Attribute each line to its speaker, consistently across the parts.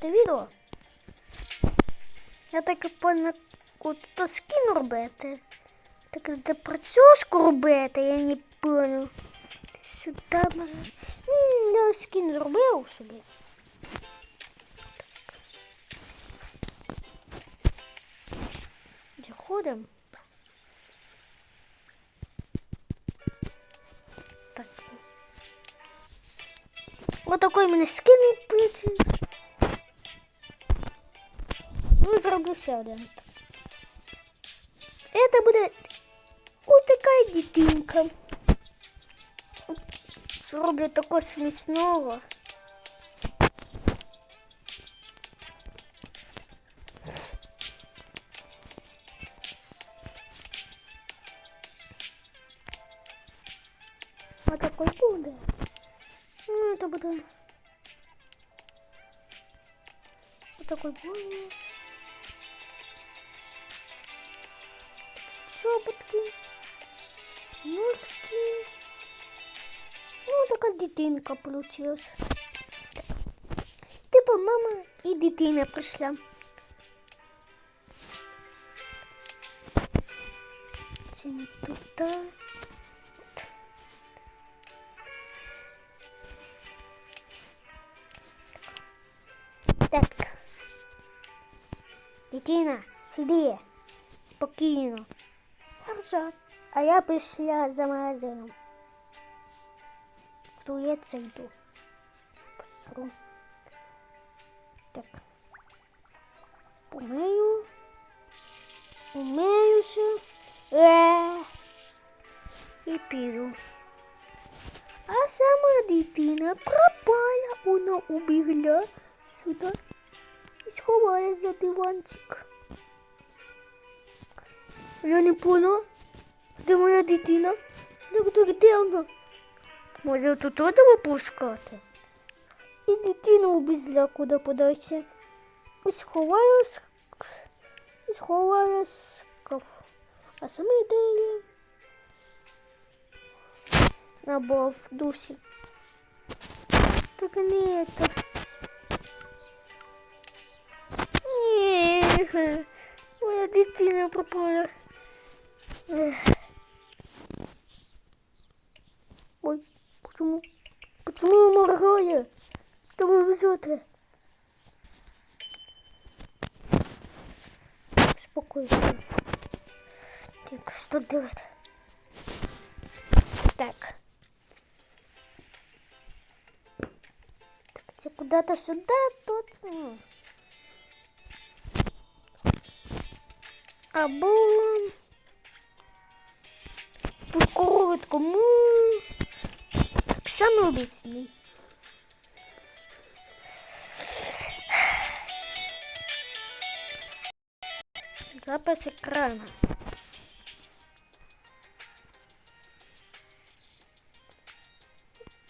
Speaker 1: це відео. Я так і понял, от то скін робити. Так де працюшку робити, я не понял. Сюди мене. М, Я скін зробив собі. Заходимо. Так. Вот такой мене скин включив. Ну, зроблю ще один. Это буде ось така дитинка. Зроблю такого смішного. А такой буде. Ну, это буде. Вот такой буде. Шепотки. Ножки. Ну, така дитинка получилась. Типа мама і дитина прийшла. Це не туди. Так. Дитина, сиди. Спокійно. Хорошо. А я пішла за магазином. В туалет йду. Посру. Так. Помию. Умиюся. Е. І піду. А сама дитина пропала. Вона убігла сюди і сховалась за диванчик. Я не поняла, де моя дитина? Як так де вона? Може тут треба пускати? І дитина убігла куди подальше. І сховалась, і сховалась в шкаф. А сама ідея або в душі. Так не это. Ні, моя дитина пропала. Ой, почему? Почему моргає? Та ви везете? Спокойся. Так, что делать? Так. Так, тебе куда-то сюда, точно. Або тут коровитку му. Екрана.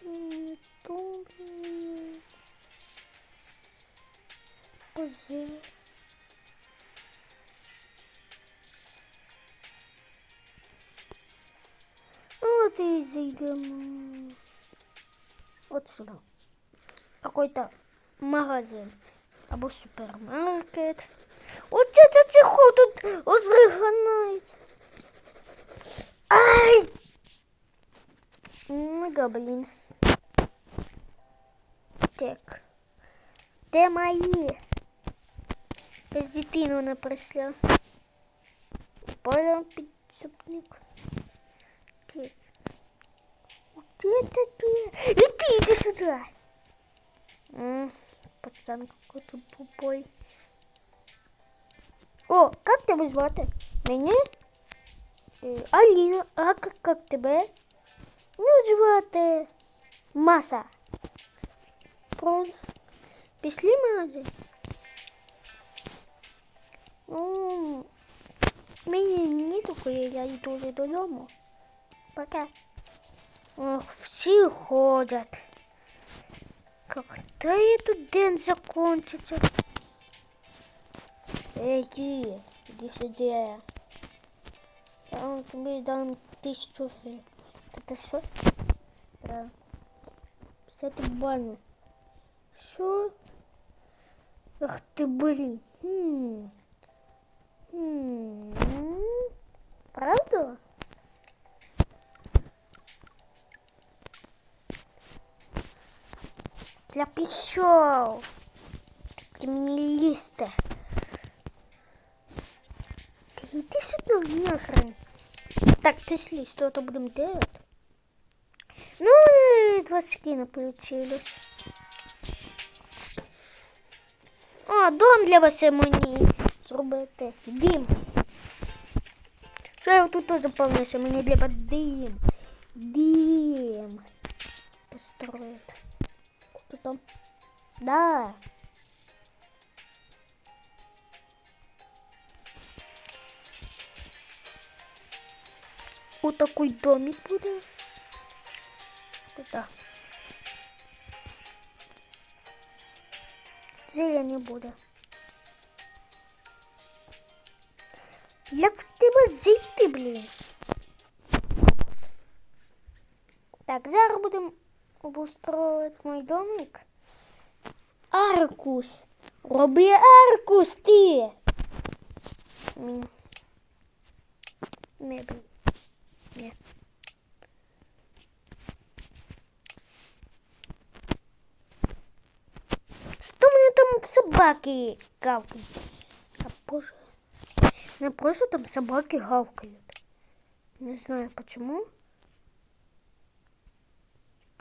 Speaker 1: М, тут, м, Боже. Вот и зайдем Вот сюда. Какой-то магазин. Або супермаркет. От це це тихо тут розриганається. Ай! Ну, блін. Так. Де мої? Без дитину не прийшла. Полям підсипник. Так. Где ты ты? Иди, иди сюда. М, Пацан какой-то тупой. О, как тебя звати? Мене? Е, Аліна, а как, как тебе? Ну, звати Маша. Про... Пішли магазин? Ну, мені не такої, я йду вже додому. Пока. Ох, всі ходять. Когда этот день закончится? Иди, иди сюда. Я вам тебе дам тысячу. Это что? Да. Кстати, баню. Что? Ах ты, блин. Хм. Хм. Правда? Я пішов. Ти мені лізти. Ти йди сюди, нахрен. Так, пішли, что-то будем делать. Ну и два скина получилось. О, дом для вас мені зробити. Дим. Що я тут теж заповнився? Мені треба дим. Дим. Построить. Кто там? Да. Вот такой домик будет. Туда. Зелені буде. Як в тебе зайти, блін? Так, зараз будемо обустроювати мій домик. Аркус. Роби аркус ти. Мені. Мебель. Ні. Что у меня там собаки гавкают? А боже. У меня просто там собаки гавкают. Не знаю почему.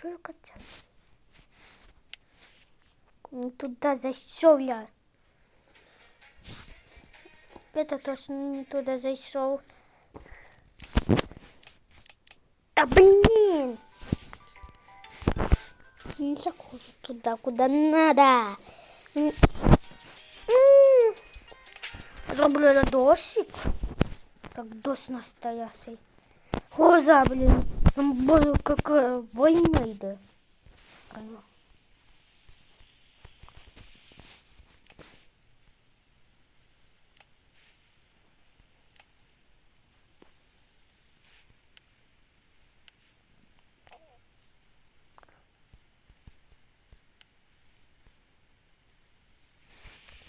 Speaker 1: Котят? Не туда зашел я. Это точно не туда зашел. Да блин! Не захожу туда, куда надо. Зроблю на дощик. Как дождь настоящий. Гроза, блин. Там боже, какая война. Прямо.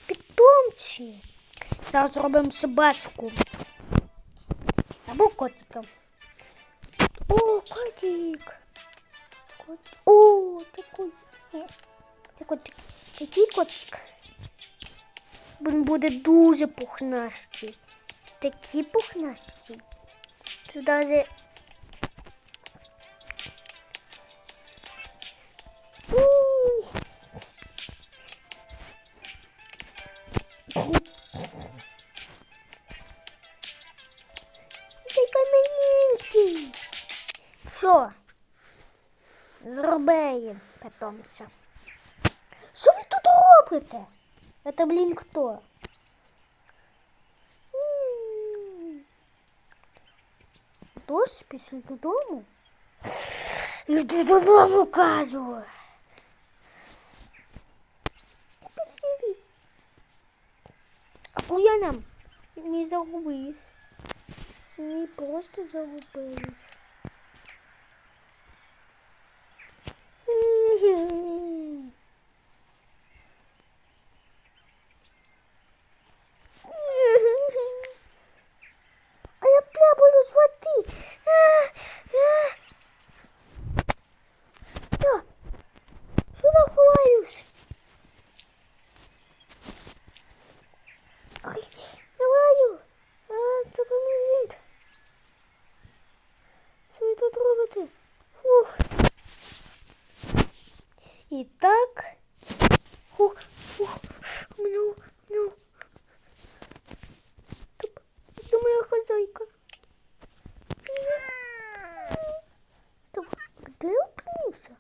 Speaker 1: Питомці. Зараз зробимо собачку. Або котика О, котик. Кот... О, такой. Ні, Це котик. Такий котик. Він буде дуже пухнастий. Такі пухнасті. Сюди же. М. питомця. Що ви тут робите? Это, блін, хто? М. Дощ пішли додому? Іди додому, кажу. Та пішли. А куди нам? Не загубись. Не просто загубились. ви тут робите? Фух. І так. Фух, фух. Мну, мну. Туп. Це моя хозяйка. Туп. Де опинився?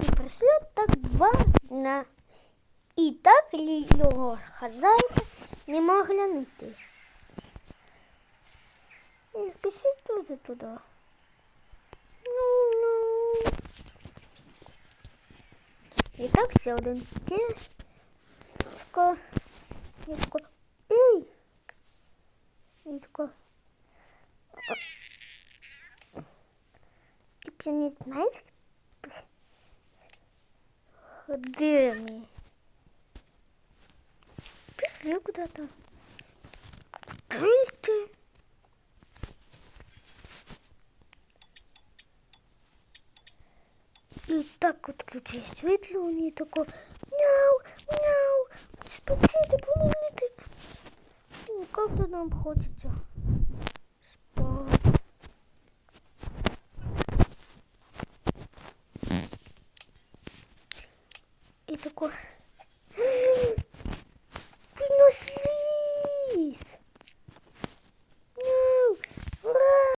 Speaker 1: І пройшло так два дня. І так лі- його хазяйка не могла знайти. І спішіть туди туди. Ну, ну. І так ще один тішко. І тако, ей! І тако. Ти б не знаєш, Где они? Пошли куда-то. Крыльки. И так вот включи світло, у нее такое мяу, мяу, спасите, помогите. Ну, как-то нам хочется